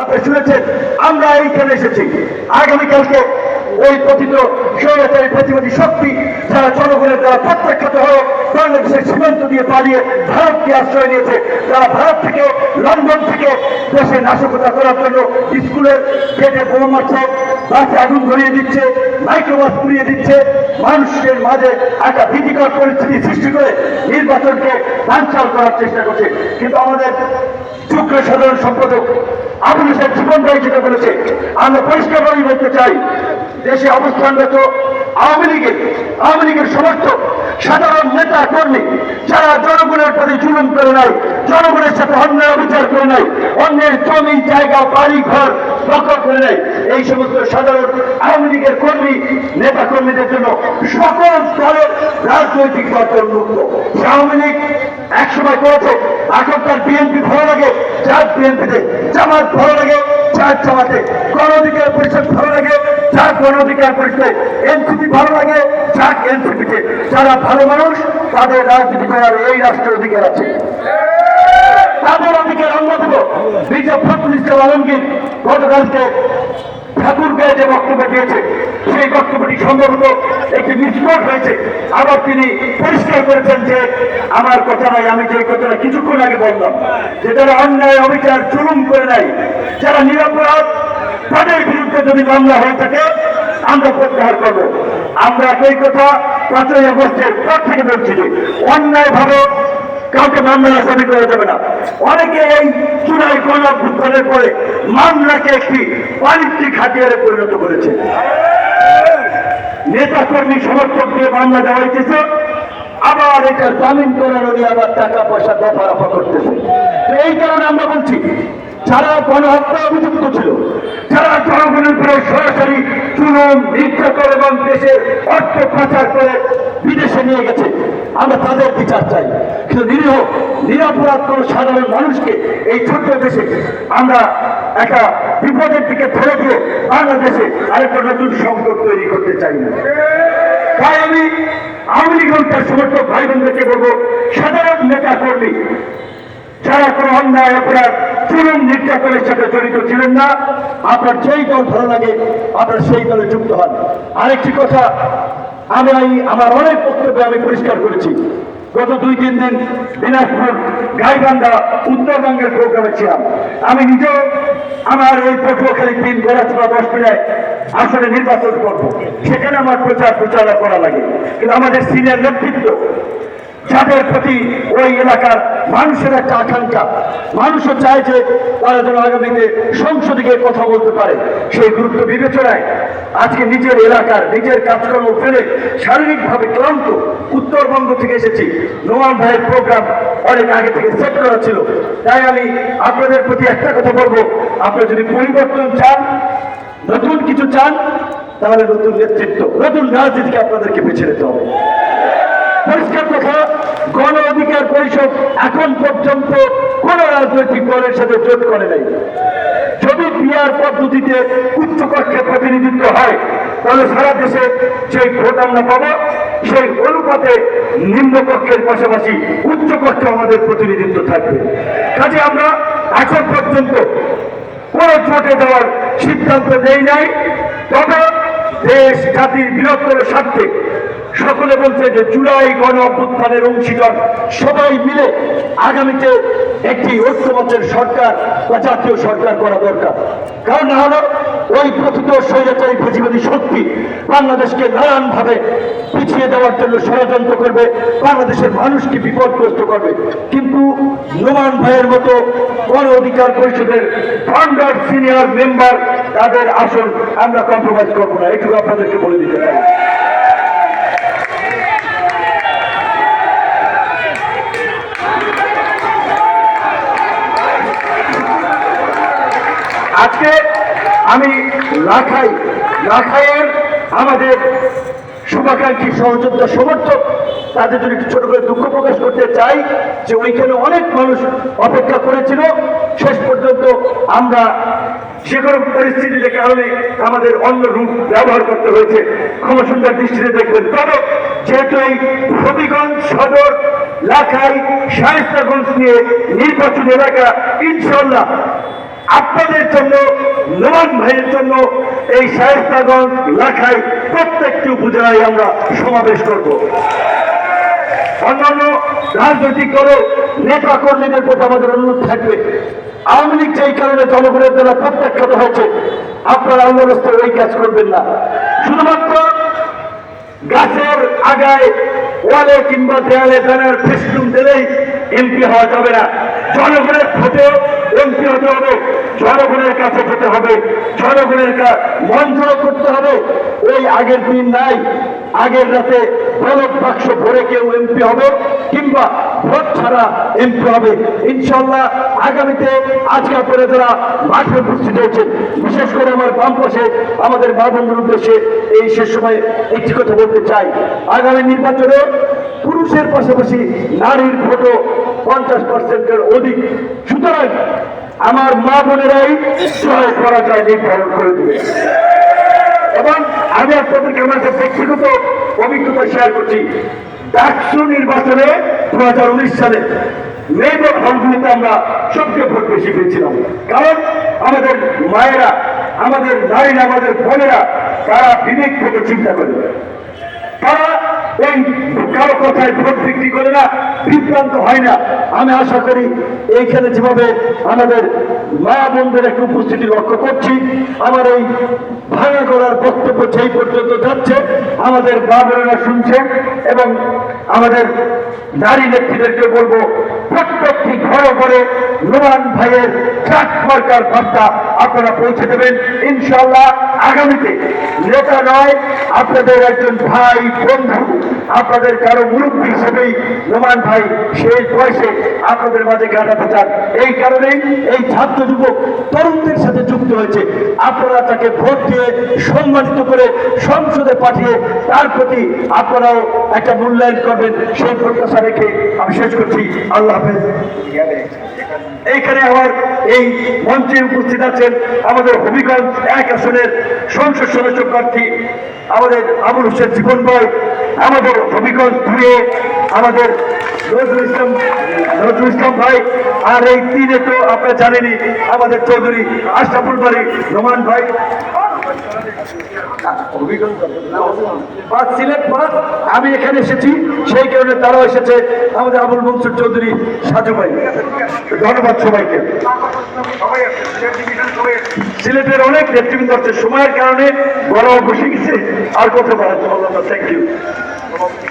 আপনি শুনেছেন, আমরা এইখানে এসেছি। আগামীকালকে ওই কথিত স্বৈরাচারী প্রতিবাদী শক্তি যারা জনগণের দ্বারা প্রত্যাখ্যাত হয়ে বাংলাদেশের সীমান্ত দিয়ে পালিয়ে ভারতকে আশ্রয় নিয়েছে, তারা ভারত থেকে, লন্ডন থেকে দেশে নাশকতা করার জন্য স্কুলের গেটে বোমা মারছে, বাসে আগুন ধরিয়ে দিচ্ছে, মাইক্রোবাস পুড়িয়ে দিচ্ছে, মানুষের মাঝে একটা ভীতিকর পরিস্থিতি সৃষ্টি করে নির্বাচনকে বানচাল করার চেষ্টা করছে। কিন্তু আমাদের যুগ্ম সাধারণ সম্পাদক আবুল হোসেন জীবন যেটা বলেছে আমরা পরিষ্কার বলতে চাই দেশে অবস্থানরত আওয়ামী লীগের আওয়ামী লীগের সমর্থক, সাধারণ নেতা, কর্মী, যারা জনগণের প্রতি জুলুম করে নাই, জনগণের সাথে অন্যায় অবিচার করে নাই, অন্যের জমি, জায়গা, বাড়ি, ঘর দখল করে নেয় এই সমস্ত সাধারণ আওয়ামী লীগের কর্মী, নেতা কর্মীদের জন্য সকল দলের রাজনৈতিক দল মুক্ত। আওয়ামী লীগ এক সময় করেছে, এখন তার বিএনপি ভালো লাগে যার বিএনপিতে। জামাত ভালো লাগে যার জামাতে। গণ পরিষদ ভালো লাগে যার গণ অধিকার পরিষদে এনসিপি ভালো লাগে, যার এনসিপিতে যারা ভালো মানুষ, তাদের রাজনীতি করার এই রাষ্ট্রের অধিকার আছে। তাদের অধিকার আমরা দেব। বিজয় ফখরুল আলমগীর, গতকালকে ঠাকুরগাঁয়ে যে বক্তব্য দিয়েছে, সেই বক্তব্যটি সম্ভবত একটি মিসপট হয়েছে। আবার তিনি পরিষ্কার করেছেন যে আমার কথা নাই, আমি যে কথাটা কিছুক্ষণ আগে বললাম, যে যারা অন্যায়, অবিচার চুলুম করে নাই যারা নিরাপরাধ, তাদের বিরুদ্ধে যদি মামলা হয়ে থাকে, আমরা প্রত্যাহার করব। আমরা এই কথা পাঁচই আগস্টের পর থেকে বলছি যে, অন্যায় ভাবে কাউকে মামলা আসামি করা যাবে না। অনেকে এই চুনাই গণঅভ্যুত্থানের পরে মামলাকে একটি বাণিজ্যিক হাতিয়ারে পরিণত করেছে। নেতা কর্মী সমর্থক দিয়ে মামলা দেওয়া হইতেছে। আবার এটা জামিন করানো নিয়ে আবার টাকা পয়সা দফা রফা করতেছে এই কারণে আমরা বলছি যারা গণহত্যা অভিযুক্ত ছিল। যারা জনগণের উপরে সরাসরি চুলুম, নির্যাতন এবং দেশের অর্থ পাচার করে বিদেশে নিয়ে গেছে, আমরা তাদের বিচার চাই। কিন্তু নিরীহ, নিরাপরাধ কোন সাধারণ মানুষকে এই ছোট্ট দেশে আমরা একটা বিপদের দিকে ঠেলে দিয়ে বাংলাদেশে আরেকটা নতুন সংকট তৈরি করতে চাই না। তাই আমি আওয়ামী লীগ তার সমর্থক ভাই বোনদেরকে বলব, সাধারণ নেতা কর্মী যারা কোনো অন্যায়, অপরাধ চুরুম নির্যাতনের সাথে জড়িত ছিলেন না। আপনার যেই দল ভালো লাগে, আপনার সেই দলে যুক্ত হন। আরেকটি কথা, আমি আমার অনেক বক্তব্যে আমি পরিষ্কার করেছি। গত দুই, তিন দিন দিনাজপুর গাইবান্ধা উত্তরবঙ্গের প্রোগ্রামে ছিলাম। আমি নিজেও আমার এই পটুয়াখালী তিন গোড়াচুরা দশ মিনায় আসলে নির্বাচন করব। সেখানে আমার প্রচার প্রচারণা করা লাগে। কিন্তু আমাদের সিনিয়র নেতৃত্ব যাদের প্রতি ওই এলাকার মানুষের একটা আকাঙ্ক্ষা। মানুষও চায় যে তারা যেন আগামীতে সংসদে গিয়ে কথা বলতে পারে। সেই গুরুত্ব বিবেচনায় আজকে নিজের এলাকার নিজের কাজকর্ম ফেলে শারীরিকভাবে ক্লান্ত উত্তরবঙ্গ থেকে এসেছি। নোমান ভাইয়ের প্রোগ্রাম অনেক আগে থেকে সেট করা ছিল। তাই আমি আপনাদের প্রতি একটা কথা বলব। আপনারা যদি পরিবর্তন চান, নতুন কিছু চান, তাহলে নতুন নেতৃত্ব, নতুন রাজনীতিকে আপনাদেরকে বেছে নিতে হবে। পরিষ্কার কথা গণ অধিকার পরিষদ এখন পর্যন্ত কোন রাজনৈতিক দলের সাথে জোট করে নাই। যদি পিয়ার পদ্ধতিতে উচ্চ কক্ষে প্রতিনিধিত্ব হয়, তাহলে সারা দেশে যে ভোট আমরা পাবো। সেই অনুপাতে নিম্নকক্ষের পাশাপাশি উচ্চকক্ষে আমাদের প্রতিনিধিত্ব থাকবে। কাজে আমরা এখন পর্যন্ত কোন জোটে দেওয়ার সিদ্ধান্ত নেই নাই। তবে দেশ জাতির বৃহত্তর স্বার্থে সকলে বলছে যে জুলাই গণ অভ্যুত্থানের অংশীদার সবাই মিলে আগামীতে একটি ঐক্যমতের সরকার বা জাতীয় সরকার করা দরকার। কারণ না হলো ওই প্রকৃত স্বৈরাচারী ফেসিবাদী শক্তি বাংলাদেশকে নানানভাবে পিছিয়ে দেওয়ার জন্য ষড়যন্ত্র করবে, বাংলাদেশের মানুষকে বিপদগ্রস্ত করবে। কিন্তু নোমান ভাইয়ের মতো গণ অধিকার পরিষদের ফান্ডার সিনিয়র মেম্বার তাদের আসন আমরা কম্প্রোমাইজ করব না। এটুকু আপনাদেরকে বলে দিতে চাই। আজকে আমি লাখাই লাখাইয়ের আমাদের শুভাকাঙ্ক্ষী সহযোদ্ধা সমর্থক, তাদের জন্য একটু ছোট করে দুঃখ প্রকাশ করতে চাই যে ওইখানে অনেক মানুষ অপেক্ষা করেছিল। শেষ পর্যন্ত আমরা কোনো পরিস্থিতির কারণে আমাদের অন্য রূপ ব্যবহার করতে হয়েছে। ক্ষমা সুন্দর দৃষ্টিতে দেখবেন। তবে যেহেতু এই হবিগঞ্জ সদর লাখাই শায়স্তাগঞ্জ নিয়ে নির্বাচন এলাকা ইনশাল্লাহ আপনাদের জন্য নোমান ভাইয়ের জন্য এই শায়স্তাগঞ্জ লেখায় প্রত্যেকটি উপজেলায় আমরা সমাবেশ করব। অন্যান্য রাজনৈতিক দল নেতা কর্মীদের প্রতি আমাদের অনুরোধ থাকবে, আওয়ামী লীগ যেই কারণে জনগণের দ্বারা প্রত্যাখ্যাত হয়েছে, আপনারা অন্য রাস্তায় ওই কাজ করবেন না। শুধুমাত্র গাছের আগায় ওয়ালে কিংবা দেয়ালে ব্যানার ফেসলুম দিলেই এমপি হওয়া যাবে না। জনগণের ভোটে এমপি হতে হবে, জনগণের কাছে যেতে হবে, জনগণের জয় করতে হবে। ওই আগের দিন নাই, আগের রাতে ব্যালট বাক্স ভরে কেউ এমপি হবে কিংবা ভোট ছাড়া এমপি হবে। ইনশাল্লাহ আগামীতে আজকাল করে যারা মাঠে উপস্থিত হয়েছে বিশেষ করে আমার বাম পাশে, আমাদের মা বন্ধুর উদ্দেশ্যে এই শেষ সময় একটি কথা বলতে চাই। আগামী নির্বাচনে পুরুষের পাশাপাশি নারীর ভোটও পঞ্চাশ পার্সেন্টের অধিক। সুতরাং আমার মা বোনেরাই জয় পরাজয় নির্ধারণ করে দেবে। এবং আমি আপনাদেরকে আমার একটা ব্যক্তিগত অভিজ্ঞতা শেয়ার করছি। ডাকসু নির্বাচনে দু হাজার উনিশ সালে মেয়েদের হলগুলিতে আমরা সবচেয়ে ভোট বেশি পেয়েছিলাম। কারণ আমাদের মায়েরা, আমাদের নারীরা, আমাদের বোনেরা, তারা বিবেক থেকে চিন্তা করে। তারা এই কারও কথায় ভোট বিক্রি করে না, বিভ্রান্ত হয় না। আমি আশা করি এইখানে যেভাবে আমাদের মা বোনদের একটু উপস্থিতি লক্ষ্য করছি, আমার এই ভাঙা করার বক্তব্য সেই পর্যন্ত যাচ্ছে, আমাদের মা বোনেরা শুনছে এবং আমাদের নারী নেত্রীদেরকে বলব, প্রত্যেকটি ঘরে ঘরে নোমান ভাইয়ের ট্রাক সরকার বার্তা আপনারা পৌঁছে দেবেন। ইনশাল্লাহ আগামীতে। নেতা নয়, আপনাদের একজন ভাই, বন্ধু। আপনাদের কারও মুরব্বী হিসেবেই নোমান ভাই সেই বয়সে আপনাদের মাঝে কাটাতে চান? এই কারণেই এই ছাত্র যুবক তরুণদের সাথে যুক্ত হয়েছে। আপনারা তাকে ভোট দিয়ে সম্মানিত করে সংসদে পাঠিয়ে তার প্রতি আপনারাও একটা মূল্যায়ন করবেন। সেই প্রত্যাশা রেখে আমি শেষ করছি। আল্লাহ হাফেজ। এইখানে আমার এই মঞ্চে উপস্থিত আছেন আমাদের হবিগঞ্জ এক আসনের সংসদ সদস্য প্রার্থী, আমাদের আবুল হোসেন জীবন ভাই, আমাদের হবিগঞ্জ দুয়ে আমাদের নজরুল ইসলাম নজরুল ইসলাম ভাই, আর এই তিনে তো আপনারা জানেনই, আমাদের চৌধুরী আশরাফুল বাড়ি রোমান ভাই। আমি এখানে এসেছি, সেই কারণে তারাও এসেছে, আমাদের আবুল মনসুর চৌধুরী সাজু ভাই। ধন্যবাদ সবাইকে। সিলেটের অনেক নেতৃবৃন্দ সময়ের কারণে বড় বসে গেছে, আর কথা বলা থ্যাংক ইউ okay